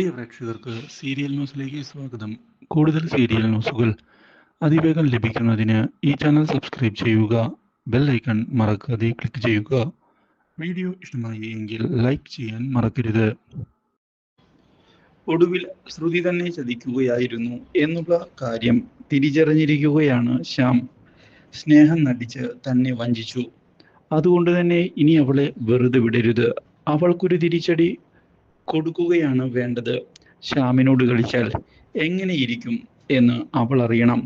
പ്രിയ പ്രേക്ഷകർക്ക് സീരിയൽ ന്യൂസിലേക്ക് സ്വാഗതം. കൂടുതൽ സീരിയൽ ന്യൂസുകൾ അതിവേഗം ലഭിക്കുന്നതിന് ഈ ചാനൽ സബ്സ്ക്രൈബ് ചെയ്യുക ബെൽ ഐക്കൺ മറക്കാതെ ക്ലിക്ക് ചെയ്യുക. വീഡിയോ ഇഷ്ടമായി എങ്കിൽ ലൈക്ക് ചെയ്യാൻ മറക്കരുത്. ഒടുവിൽ ശ്രുതി തന്നെ ചതിക്കുകയായിരുന്നു എന്നുള്ള കാര്യം തിരിച്ചറിഞ്ഞിരിക്കുകയാണ് ശ്യാം. സ്നേഹം നടിച്ച് തന്നെ വഞ്ചിച്ചു. അതുകൊണ്ട് തന്നെ ഇനി അവളെ വെറുതെ വിടരുത്. അവൾക്കൊരു തിരിച്ചടി കൊടുക്കുകയാണ് വേണ്ടത്. ശ്യാമിനോട് കളിച്ചാൽ എങ്ങനെയിരിക്കും എന്ന് അവൾ അറിയണം.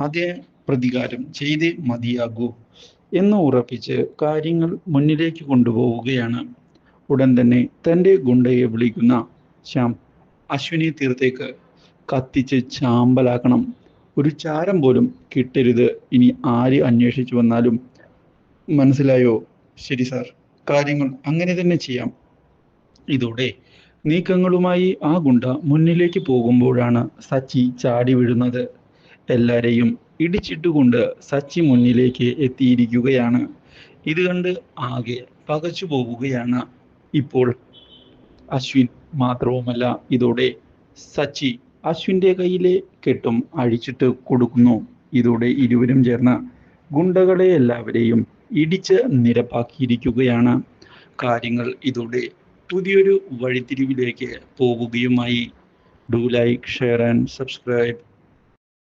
അതേ പ്രതികാരം ചെയ്തേ മതിയാകൂ എന്ന് ഉറപ്പിച്ച് കാര്യങ്ങൾ മുന്നിലേക്ക് കൊണ്ടുപോവുകയാണ്. ഉടൻ തന്നെ തന്റെ ഗുണ്ടയെ വിളിക്കുന്ന ശ്യാം അശ്വിനി തീർത്തേക്ക് കത്തിച്ച് ചാമ്പലാക്കണം. ഒരു ചാരം പോലും കിട്ടരുത്. ഇനി ആര് അന്വേഷിച്ചു വന്നാലും മനസ്സിലായോ? ശരി സാർ കാര്യങ്ങൾ അങ്ങനെ തന്നെ ചെയ്യാം. ഇതോടെ നീക്കങ്ങളുമായി ആ ഗുണ്ട മുന്നിലേക്ക് പോകുമ്പോഴാണ് സച്ചി ചാടി വീഴുന്നത്. എല്ലാരെയും ഇടിച്ചിട്ടുകൊണ്ട് സച്ചി മുന്നിലേക്ക് എത്തിയിരിക്കുകയാണ്. ഇത് കണ്ട് ആകെ പകച്ചു പോവുകയാണ് ഇപ്പോൾ അശ്വിൻ മാത്രവുമല്ല. ഇതോടെ സച്ചി അശ്വിന്റെ കയ്യിലെ കെട്ടും അഴിച്ചിട്ട് കൊടുക്കുന്നു. ഇതോടെ ഇരുവരും ചേർന്ന് ഗുണ്ടകളെ എല്ലാവരെയും ഇടിച്ച് നിരപ്പാക്കിയിരിക്കുകയാണ്. കാര്യങ്ങൾ ഇതോടെ പുതിയൊരു വഴിത്തിരിവിലേക്ക് പോവുകയുമായി do like share and subscribe